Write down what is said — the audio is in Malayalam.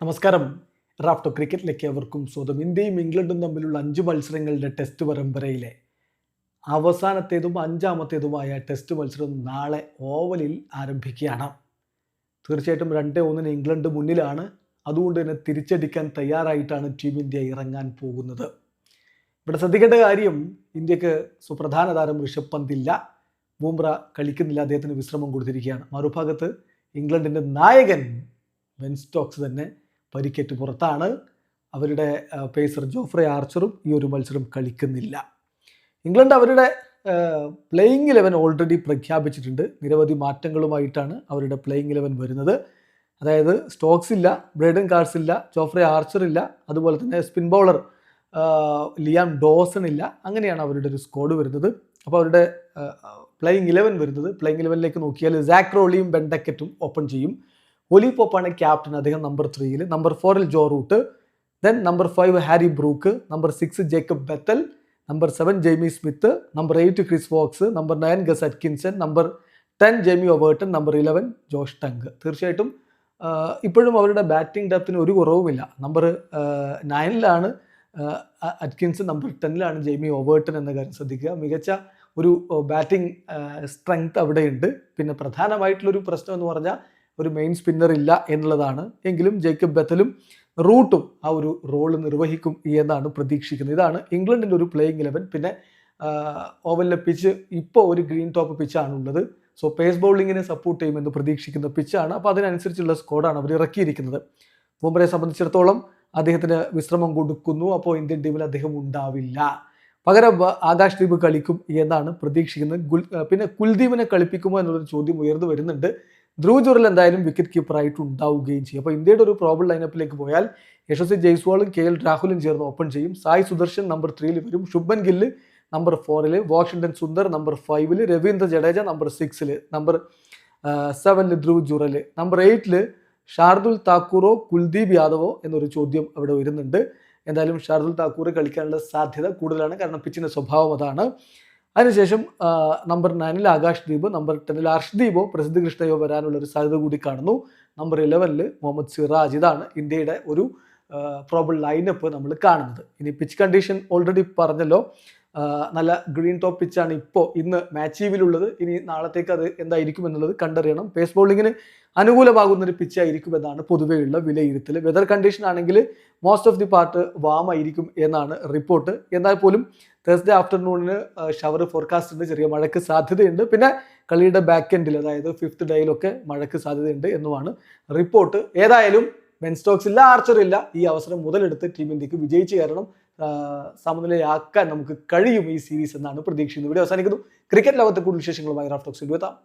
നമസ്കാരം. റാഫ്റ്റോ ക്രിക്കറ്റിലേക്ക് അവർക്കും സ്വന്തം ഇന്ത്യയും ഇംഗ്ലണ്ടും തമ്മിലുള്ള അഞ്ച് മത്സരങ്ങളുടെ ടെസ്റ്റ് പരമ്പരയിലെ അവസാനത്തേതും അഞ്ചാമത്തേതുമായ ടെസ്റ്റ് മത്സരം നാളെ ഓവലിൽ ആരംഭിക്കുകയാണ്. തീർച്ചയായിട്ടും രണ്ടേ ഒന്നിന് ഇംഗ്ലണ്ട് മുന്നിലാണ്. അതുകൊണ്ട് തന്നെ തിരിച്ചടിക്കാൻ തയ്യാറായിട്ടാണ് ടീം ഇന്ത്യ ഇറങ്ങാൻ പോകുന്നത്. ഇവിടെ ശ്രദ്ധിക്കേണ്ട കാര്യം ഇന്ത്യയ്ക്ക് സുപ്രധാന താരം ഋഷഭ് പന്ത് ഇല്ല. ബൂംറ കളിക്കുന്നില്ല. അദ്ദേഹത്തിന് വിശ്രമം കൊടുത്തിരിക്കുകയാണ്. മറുഭാഗത്ത് ഇംഗ്ലണ്ടിന്റെ നായകൻ ബെൻ സ്റ്റോക്സ് തന്നെ പരിക്കേറ്റ് പുറത്താണ്. അവരുടെ പേസർ ജോഫ്രെ ആർച്ചറും ഈ ഒരു മത്സരം കളിക്കുന്നില്ല. ഇംഗ്ലണ്ട് അവരുടെ പ്ലേയിങ് ഇലവൻ ഓൾറെഡി പ്രഖ്യാപിച്ചിട്ടുണ്ട്. നിരവധി മാറ്റങ്ങളുമായിട്ടാണ് അവരുടെ പ്ലേയിങ് ഇലവൻ വരുന്നത്. അതായത് സ്റ്റോക്സ് ഇല്ല ബ്രേഡൻ കാർസ് ഇല്ല ജോഫ്രെ ആർച്ചർ ഇല്ല അതുപോലെ തന്നെ സ്പിൻ ബൗളർ ലിയാം ഡോസൺ ഇല്ല. അങ്ങനെയാണ് അവരുടെ ഒരു സ്ക്വാഡ് വരുന്നത്. അപ്പോൾ അവരുടെ പ്ലേയിങ് ഇലവൻ വരുന്നത്. പ്ലേയിങ് ഇലവനിലേക്ക് നോക്കിയാൽ സാക്രോളിയും ബെൻഡക്കറ്റും ഓപ്പൺ ചെയ്യും. ഒലി പോപ്പാണ് ക്യാപ്റ്റൻ അദ്ദേഹം നമ്പർ ത്രീയിൽ നമ്പർ ഫോറിൽ Joe Root. Then number five Harry Brook. Number six Jacob Bethell. Number seven Jamie Smith. Number eight Chris Woakes. Number nine Gus Atkinson. Number ten Jamie Overton number eleven Josh Tongue. തീർച്ചയായിട്ടും ഇപ്പോഴും അവരുടെ ബാറ്റിംഗ് ഡെപ്തിന് ഒരു കുറവുമില്ല. നമ്പർ നയനിലാണ് അറ്റ്കിൻസൺ. നമ്പർ ടെന്നിലാണ് ജെയ്മി ഒവേർട്ടൺ എന്ന കാര്യം ശ്രദ്ധിക്കുക. മികച്ച ഒരു ബാറ്റിംഗ് സ്ട്രെങ്ത് അവിടെയുണ്ട്. പിന്നെ പ്രധാനമായിട്ടുള്ളൊരു പ്രശ്നം എന്ന് പറഞ്ഞാൽ ഒരു മെയിൻ സ്പിന്നർ ഇല്ല എന്നുള്ളതാണ്. എങ്കിലും ജേക്കബ് ബത്തലും റൂട്ടും ആ ഒരു റോൾ നിർവഹിക്കും എന്നാണ് പ്രതീക്ഷിക്കുന്നത്. ഇതാണ് ഇംഗ്ലണ്ടിന്റെ ഒരു പ്ലേയിങ് ഇലവൻ പിന്നെ ഓവലിലെ പിച്ച് ഇപ്പോൾ ഒരു ഗ്രീൻ ടോപ്പ് പിച്ചാണ് ഉള്ളത് സോ പേസ് ബൗളിങ്ങിനെ സപ്പോർട്ട് ചെയ്യുമെന്ന് പ്രതീക്ഷിക്കുന്ന പിച്ചാണ് അപ്പോൾ അതിനനുസരിച്ചുള്ള സ്കോഡാണ് അവർ ഇറക്കിയിരിക്കുന്നത്. മുംബൈയെ സംബന്ധിച്ചിടത്തോളം അദ്ദേഹത്തിന് വിശ്രമം കൊടുക്കുന്നു. അപ്പോൾ ഇന്ത്യൻ ടീമിൽ അദ്ദേഹം ഉണ്ടാവില്ല. പകരം ആകാശ് ദീപ് കളിക്കും എന്നാണ് പ്രതീക്ഷിക്കുന്നത്. പിന്നെ കുൽദീപിനെ കളിപ്പിക്കുമോ എന്നുള്ളൊരു ചോദ്യം ഉയർന്നു വരുന്നുണ്ട്. ധ്രുവ് ജുറൽ എന്തായാലും വിക്കറ്റ് കീപ്പറായിട്ട് ഉണ്ടാവുകയും ചെയ്യും. അപ്പോൾ ഇന്ത്യയുടെ ഒരു പ്രോബിൾ ലൈനപ്പിലേക്ക് പോയാൽ യശസ്വി ജയ്സ്വാളും കെ എൽ രാഹുലും ചേർന്ന് ഓപ്പൺ ചെയ്യും. സായ് സുദർശൻ നമ്പർ ത്രീയിൽ വരും. ശുഭൻ ഗില്ല് നമ്പർ ഫോറിൽ വാഷിംഗ്ടൺ സുന്ദർ നമ്പർ ഫൈവിൽ രവീന്ദ്ര ജഡേജ നമ്പർ സിക്സിൽ നമ്പർ സെവനിൽ ധ്രുവ് ജുറൽ നമ്പർ എയ്റ്റിൽ ഷാർദുൽ താക്കൂറോ കുൽദീപ് യാദവോ എന്നൊരു ചോദ്യം അവിടെ വരുന്നുണ്ട്. എന്തായാലും ഷാർദുൽ താക്കൂർ കളിക്കാനുള്ള സാധ്യത കൂടുതലാണ്. കാരണം പിച്ചിന്റെ സ്വഭാവം അതാണ്. അതിനുശേഷം നമ്പർ നയനിൽ ആകാശ് ദീപ് നമ്പർ ടെന്നിൽ അർഷ്ദീപോ പ്രസിദ്ധ കൃഷ്ണയോ വരാനുള്ള ഒരു സാധ്യത കൂടി കാണുന്നു. നമ്പർ ഇലവനിൽ മുഹമ്മദ് സിറാജ് ഇതാണ് ഇന്ത്യയുടെ ഒരു പ്രോബിൾ ലൈനപ്പ് നമ്മൾ കാണുന്നത്. ഇനി പിച്ച് കണ്ടീഷൻ ഓൾറെഡി പറഞ്ഞല്ലോ. നല്ല ഗ്രീൻ ടോപ്പ് പിച്ചാണ് ഇപ്പോൾ ഇന്ന് മാച്ചീവിലുള്ളത് ഇനി നാളത്തേക്ക് അത് എന്തായിരിക്കും എന്നുള്ളത് കണ്ടറിയണം. പേസ് ബോളിങ്ങിന് അനുകൂലമാകുന്ന ഒരു പിച്ചായിരിക്കും എന്നാണ് പൊതുവെയുള്ള വിലയിരുത്തൽ വെതർ കണ്ടീഷൻ ആണെങ്കിൽ most of the part warm ആയിരിക്കും എന്നാണ് റിപ്പോർട്ട് എന്നാൽ പോലും തേഴ്സ്ഡേ ആഫ്റ്റർനൂണിന് ഷവർ ഫോർകാസ്റ്റ് ഉണ്ട് ചെറിയ മഴയ്ക്ക് സാധ്യതയുണ്ട്. പിന്നെ കളിയുടെ ബാക്ക് എൻഡിൽ അതായത് ഫിഫ്ത്ത് ഡേയിലൊക്കെ മഴയ്ക്ക് സാധ്യതയുണ്ട് എന്നുമാണ് റിപ്പോർട്ട് ഏതായാലും ബെൻ സ്റ്റോക്സ് ഇല്ല ആർച്ചർ ഇല്ല. ഈ അവസരം മുതലെടുത്ത് ടീം ഇന്ത്യയ്ക്ക് വിജയിച്ചു കയറണം. സമനിലയാക്കാൻ നമുക്ക് കഴിയും ഈ സീരീസ് എന്നാണ് പ്രതീക്ഷിക്കുന്നത്. ഇവിടെ അവസാനിക്കുന്നു. ക്രിക്കറ്റ് ലോകത്തെ കൂടുതൽ വിശേഷങ്ങളുമായി റാഫ്റ്റോക്സ് എത്താം.